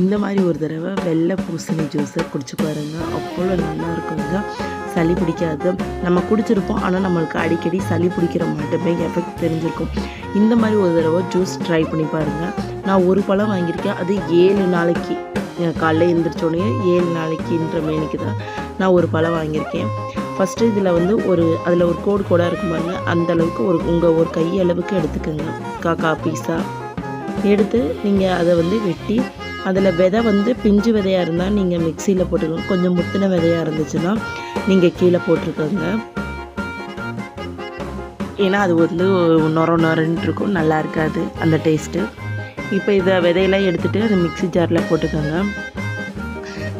இந்த மாதிரி ஒரு தடவை வெள்ளை பூசணி ஜூஸை குடிச்சு பாருங்கள் அவ்வளோ நல்லா இருக்குங்க. சளி பிடிக்காது. நம்ம குடிச்சிருப்போம். ஆனால் நம்மளுக்கு அடிக்கடி சளி பிடிக்கிற மட்டுமே எஃபெக்ட் தெரிஞ்சிருக்கும். இந்த மாதிரி ஒரு தடவை ஜூஸ் ட்ரை பண்ணி பாருங்கள் நான் ஒரு பழம் வாங்கியிருக்கேன். அது ஏழு நாளைக்கு. காலைல எழுந்திரிச்சோடனே ஏழு நாளைக்குன்ற மேனிக்கு தான் நான் ஒரு பழம் வாங்கியிருக்கேன். ஃபஸ்ட்டு இதில் வந்து ஒரு அதில் ஒரு கோடு கோடாக இருக்கும் பாருங்க. அந்த அளவுக்கு ஒரு உங்கள் ஒரு கை அளவுக்கு எடுத்துக்கோங்க. காக்கா பீஸா. எடுத்து நீங்கள் அதை வந்து வெட்டி அதில் விதை வந்து பிஞ்சு விதையாக இருந்தால் நீங்கள் மிக்சியில் போட்டுக்கணும் கொஞ்சம் முத்தின விதையாக இருந்துச்சுன்னா நீங்கள் கீழே போட்டிருக்கோங்க. ஏன்னா அது வந்து நொர நொரன்னு இருக்கும். நல்லா இருக்காது அந்த டேஸ்ட்டு இப்போ இதை விதையெல்லாம் எடுத்துகிட்டு அந்த மிக்ஸி ஜாரில் போட்டுக்கோங்க.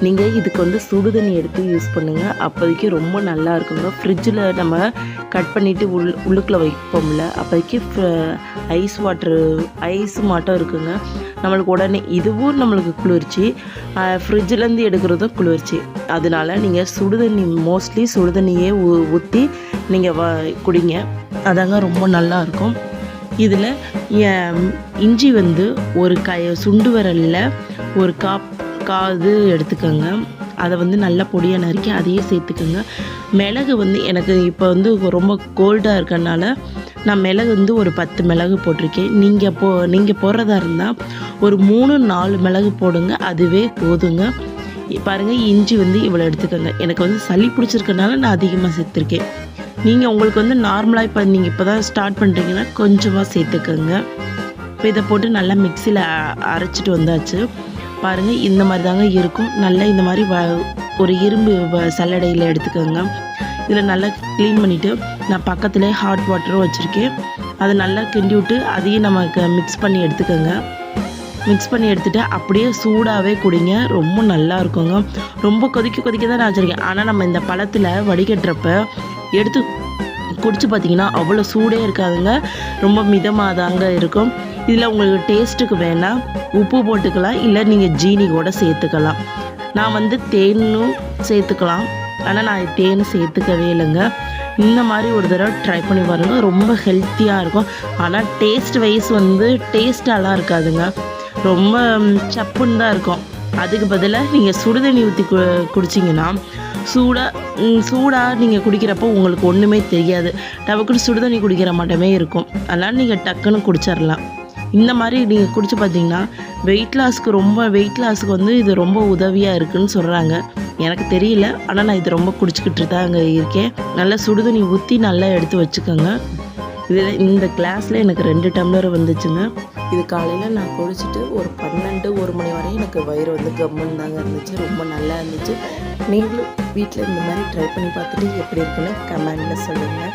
நீங்கள் இதுக்கு வந்து சுடு தண்ணி எடுத்து யூஸ் பண்ணுங்கள் அப்போதைக்கு ரொம்ப நல்லா இருக்குங்க. ஃப்ரிட்ஜில் நம்ம கட் பண்ணிவிட்டு உள் உள்ளுக்குள்ளே வைப்போம்ல. அப்போதைக்கு ஐஸ் வாட்ரு ஐஸ் மாட்டம் இருக்குங்க. நம்மளுக்கு உடனே இதுவும் நம்மளுக்கு குளிர்ச்சி. ஃப்ரிட்ஜிலேருந்து எடுக்கிறதும் குளிர்ச்சி. அதனால நீங்கள் சுடுதண்ணி மோஸ்ட்லி சுடுதண்ணியே ஊ ஊற்றி நீங்கள் வ குடிங்க. அதாங்க ரொம்ப நல்லா இருக்கும். இதில் இஞ்சி வந்து ஒரு கை சுண்டு விரலில் ஒரு காப் காது எடுத்துக்கோங்க. அதை வந்து நல்லா பொடியாக நறுக்கி அதையே சேர்த்துக்கோங்க. மிளகு வந்து எனக்கு இப்போ வந்து ரொம்ப கோல்டாக இருக்கனால நான் மிளகு வந்து ஒரு பத்து மிளகு போட்டிருக்கேன். நீங்கள் போ நீங்கள் போடுறதா இருந்தால் ஒரு மூணு நாலு மிளகு போடுங்க. அதுவே போதுங்க. பாருங்கள் இஞ்சி வந்து இவ்வளோ எடுத்துக்கோங்க. எனக்கு வந்து சளி பிடிச்சிருக்கனால நான் அதிகமாக சேர்த்துருக்கேன். நீங்கள் உங்களுக்கு வந்து நார்மலாக இப்போ நீங்கள் இப்போ தான் ஸ்டார்ட் பண்ணுறீங்கன்னா கொஞ்சமாக சேர்த்துக்கோங்க. இப்போ இதை போட்டு நல்லா மிக்சியில் அரைச்சிட்டு வந்தாச்சு. பாருங்கள் இந்த மாதிரி தாங்க இருக்கும். நல்லா இந்த மாதிரி வ ஒரு இரும்பு வ- சல்லடையில் எடுத்துக்கோங்க. இதில் நல்லா க்ளீன் பண்ணிவிட்டு நான் பக்கத்தில் ஹாட் வாட்டரும் வச்சுருக்கேன். அதை நல்லா கிண்டி விட்டு அதையும் நமக்கு மிக்ஸ் பண்ணி எடுத்துக்கோங்க. மிக்ஸ் பண்ணி எடுத்துகிட்டு அப்படியே சூடாகவே குடிங்க. ரொம்ப நல்லா இருக்குங்க. ரொம்ப கொதிக்க கொதிக்க தான் நான் வச்சுருக்கேன். ஆனால் நம்ம இந்த பழத்தில் வடிகட்டுறப்ப எடுத்து குடிச்சு பார்த்தீங்கன்னா அவ்வளோ சூடே இருக்காதுங்க. ரொம்ப மிதமாக தாங்க இருக்கும். இதில் உங்களுக்கு டேஸ்ட்டுக்கு வேணால் உப்பு போட்டுக்கலாம் இல்லை நீங்கள் ஜீனி கூட சேர்த்துக்கலாம். நான் வந்து தேனும் சேர்த்துக்கலாம். ஆனால் நான் தேன் சேர்த்துக்கவே இல்லைங்க. இந்த மாதிரி ஒரு தடவை ட்ரை பண்ணி பாருங்க. ரொம்ப ஹெல்த்தியாக இருக்கும். ஆனால் டேஸ்ட் வைஸ் வந்து டேஸ்டாலாம் இருக்காதுங்க. ரொம்ப சப்புன்னு தான் இருக்கும். அதுக்கு பதிலாக நீங்கள் சுடுதண்ணி ஊற்றி கு குடிச்சிங்கன்னா சூடாக சூடாக நீங்கள் குடிக்கிறப்போ உங்களுக்கு ஒன்றுமே தெரியாது. டபக்குன்னு சுடுதண்ணி குடிக்கிற மாட்டமே இருக்கும். அதனால் நீங்கள் டக்குன்னு குடிச்சிடலாம் இந்த மாதிரி நீங்கள் குடிச்சு பார்த்தீங்கன்னா வெயிட் லாஸ்க்கு ரொம்ப வெயிட் லாஸ்க்கு வந்து இது ரொம்ப உதவியாக இருக்குன்னு சொல்கிறாங்க எனக்கு தெரியல. ஆனால் நான் இது ரொம்ப குடிச்சிக்கிட்டு தான் அங்கே இருக்கேன். நல்லா சுடுதண்ணி ஊற்றி நல்லா எடுத்து வச்சுக்கோங்க. இதில் இந்த கிளாஸில் எனக்கு ரெண்டு டம்ளர் வந்துச்சுங்க. இது காலையில் நான் குளிச்சுட்டு ஒரு பன்னெண்டு ஒரு மணி வரையும் எனக்கு வயிறு வந்து கம்முன்னு தாங்க இருந்துச்சு. ரொம்ப நல்லா இருந்துச்சு. நீங்களும் வீட்டில் இந்த மாதிரி ட்ரை பண்ணி பார்த்துட்டு எப்படி இருக்குன்னு கமெண்டில் சொல்லுங்கள்